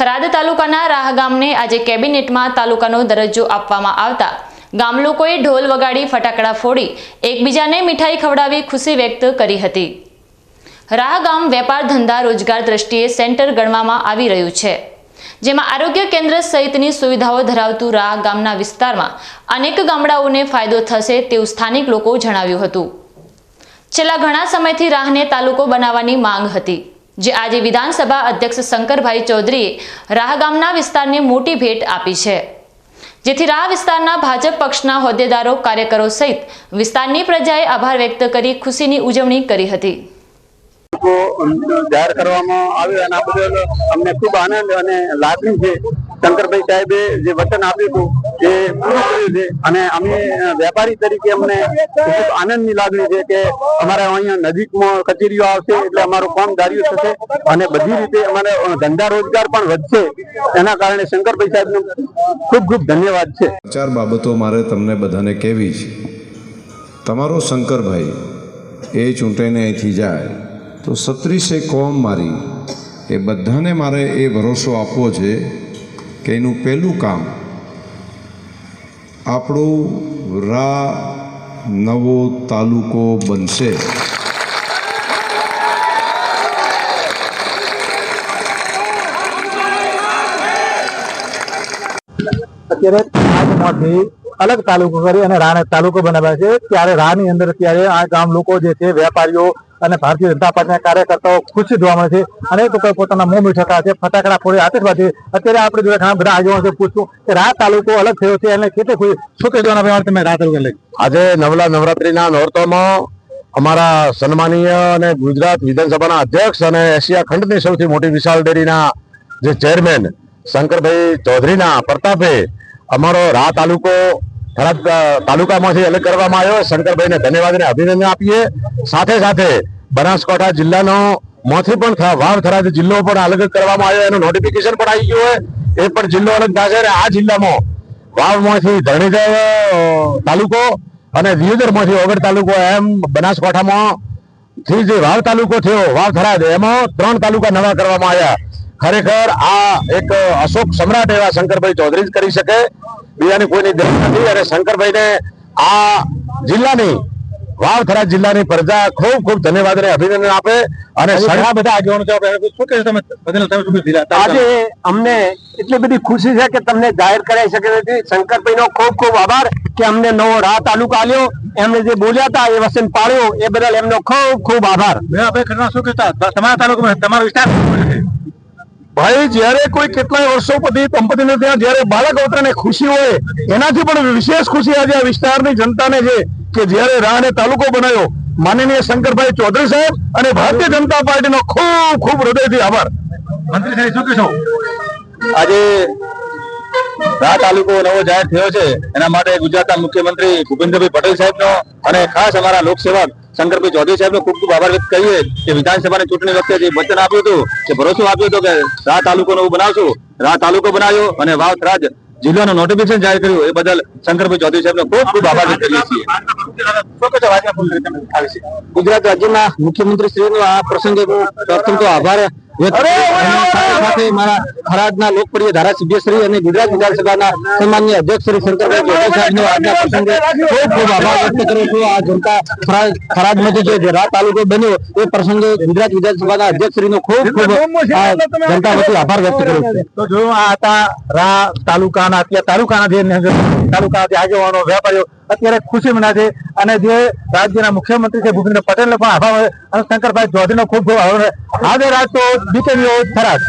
થરાદ તાલુકાના રાહ ગામને આજે કેબિનેટમાં તાલુકાનો દરજ્જો આપવામાં આવતા. ગામ લોકોએ ઢોલ વગાડી ફટાકડા ફોડી, એકબીજાને મીઠાઈ ખવડાવી ખુશી વ્યક્ત કરી હતી. રાહ ગામ વેપાર ધંધા રોજગાર દ્રષ્ટિએ સેન્ટર ગણવામાં આવી રહ્યું છે. જેમાં આરોગ્ય કેન્દ્ર સહિતની સુવિધાઓ ધરાવતું રાહ ગામના વિસ્તારમાં અનેક ગામડાઓને ફાયદો થશે તેવું સ્થાનિક લોકો જણાવ્યું હતું. છેલ્લા ઘણા સમયથી રાહને તાલુકો બનાવવાની માંગ હતી. જે આજે વિધાનસભા અધ્યક્ષ શંકરભાઈ ચૌધરીએ રાહ ગામના વિસ્તારને મોટી ભેટ આપી છે. જેથી રાહ વિસ્તારના ભાજપ પક્ષના હોદ્દેદારો, કાર્યકરો સહિત વિસ્તારની પ્રજાએ આભાર વ્યક્ત કરી ખુશીની ઉજવણી કરી હતી. જાહેર કરવામાં આવ્યો એના બદલ અમને ખૂબ આનંદ અને લાગણી છે શંકરભાઈ સાહેબે જે વચન આપ્યું હતું, એ પૂરું કર્યું છે. અને અમે વેપારી તરીકે અમને ખૂબ આનંદની લાગણી છે કે અમારે અહીંયા નજીકમાં કચેરીઓ આવશે, એટલે અમારું કામ ધાર્યું થશે. અને બધી રીતે અમારે ધંધા રોજગાર પણ વધશે. એના કારણે શંકરભાઈ સાહેબનો ખૂબ ખૂબ ધન્યવાદ છે. ચાર બાબતો મારે તમને બધાને કહેવી છે. તમારો શંકરભાઈ, એ ચૂંટાઈને અહીંથી જાય, તો સત્રીસે કોમ મારી. એ બધાને મારે એ ભરોસો આપવો છે કે એનું પહેલું કામ આપણું રા નવો તાલુકો બનશે. અત્યારે અલગ તાલુકો કરી અને રાને તાલુકો બનાવ્યા છે. ત્યારે રાની અંદર અત્યારે આ ગામ લોકો જે છે, વેપારીઓ અને ભારતીય જનતા પાર્ટીના કાર્યકર્તાઓ ખુશી જોવા મળે છે. અનેક લોકો પોતાના મોં મીઠા છે, ફટાકડા ફોડી આતશબાજી અત્યારે આપણે જોડે ઘણા બધા આગેવાનો છે પૂછશું કે રા તાલુકો અલગ થયો છે એને કેટલી ખુશી શું આના વ્યવહાર તમે રાત તાલુકા લઈ આજે નવલા નવરાત્રીના નોરતોમાં અમારા સન્માનીય અને ગુજરાત વિધાનસભાના અધ્યક્ષ અને એશિયા ખંડની સૌથી મોટી વિશાળ ડેરીના જે ચેરમેન શંકરભાઈ ચૌધરીના પ્રતાપે અમારો રા તાલુકો તાલુકામાંથી અલગ કરવામાં આવ્યો. શંકરભાઈને ધન્યવાદ અને અભિનંદન આપીએ. સાથે સાથે બનાસકાંઠા જિલ્લાનો માંથી પણ વાવ થરાદ જિલ્લો પણ અલગ કરવામાં આવ્યો, એનું નોટિફિકેશન પણ આવી ગયું હોય. એ પણ જિલ્લો અલગ થશે અને આ જિલ્લામાં વાવમાંથી ધરણીધર તાલુકો અને દિયોદરમાંથી ઓગળ તાલુકો એમ બનાસકાંઠામાં થી જે વાવ તાલુકો થયો, વાવ થરાદ એમાં ત્રણ તાલુકા નવા કરવામાં આવ્યા. ખરેખર આ એક અશોક સમ્રાટ એવા શંકરભાઈ ચૌધરી જ કરી શકે. બીજાની કોઈની દેખ નથી અને શંકરભાઈને આ જિલ્લાની વાવ જિલ્લાની પ્રજા ખૂબ ખૂબ ધન્યવાદ અને અભિનંદન આપે અને ઘણા બધા આગેવાનો આપણે શું કહેશો તમે? આજે અમને એટલી બધી ખુશી છે કે તમને જાહેર કરાઈ શકે નથી શંકરભાઈ નો ખૂબ ખૂબ આભાર કે અમને નવો રાહ તાલુકો આલ્યો. એમને જે બોલ્યા હતા એ વસન પાળ્યો. એ બદલ એમનો ખૂબ ખૂબ આભાર. મેં આપણે ઘટના શું કહેતા? તમારા તાલુકામાં તમારો વિસ્તાર ભાઈ જયારે કોઈ કેટલાય વર્ષો પછી દંપતીને ત્યાં જ્યારે બાળક અવતરને ખુશી હોય એનાથી પણ વિશેષ ખુશી આજે આ વિસ્તારની જનતાને છે. કે જ્યારે રાણે તાલુકો બનાવ્યો માનનીય શંકરભાઈ ચૌધરી સાહેબ અને ભારતીય જનતા પાર્ટીનો ખૂબ ખૂબ હૃદયથી આભાર. મંત્રી સાહેબ શું કહેશો? આજે રા તાલુકો નવો જાહેર થયો છે. એના માટે ગુજરાતના મુખ્યમંત્રી ભૂપેન્દ્રભાઈ પટેલ સાહેબનો અને ખાસ અમારા લોકસેવક શંકરભાઈ ચૌધરી સાહેબનો ખૂબ ખૂબ આભાર વ્યક્ત કરીએ. કે વિધાનસભાની ચૂંટણી વખતે જે વચન આપ્યું હતું કે ભરોસો આપ્યો હતો કે રા તાલુકો નવું બનાવશું. રા તાલુકો બનાવ્યો અને વાવ થરાદ જિલ્લાનું નોટિફિકેશન જાહેર કર્યું એ બદલ શંકરભાઈ ચૌધરી સાહેબનો ખૂબ ખૂબ આભાર કરીએ છીએ. ગુજરાત રાજ્યના મુખ્યમંત્રી શ્રીનો આ પ્રસંગે હું પ્રથમ તો આભાર વ્યક્ત સાથે મારા થરાદના લોકપ્રિય ધારાસભ્યશ્રી અને ગુજરાત વિધાનસભાના સન્માનીય અધ્યક્ષ શ્રી શંકરભાઈ ચૌધરી સાહેબનો આજના પ્રસંગે ખૂબ ખૂબ આભાર વ્યક્ત કરું છું. આ જનતા થરાદ જે રાત તાલુકો બન્યો એ પ્રસંગે ગુજરાત વિધાનસભાના અધ્યક્ષશ્રીનો ખૂબ ખૂબ જનતા વતી આભાર વ્યક્ત કરું છું. તો જો આ હતા રા તાલુકાના અત્યારે તાલુકાના જે તાલુકાના જે આગેવાનો વેપારીઓ અત્યારે ખુશી મના છે અને જે રાજ્યના મુખ્યમંત્રી છે ભૂપેન્દ્ર પટેલનો પણ આભાર. અને શંકરભાઈ ચૌધરીનો ખૂબ ખૂબ આભાર. આજે રાત તો બીકે થરાદ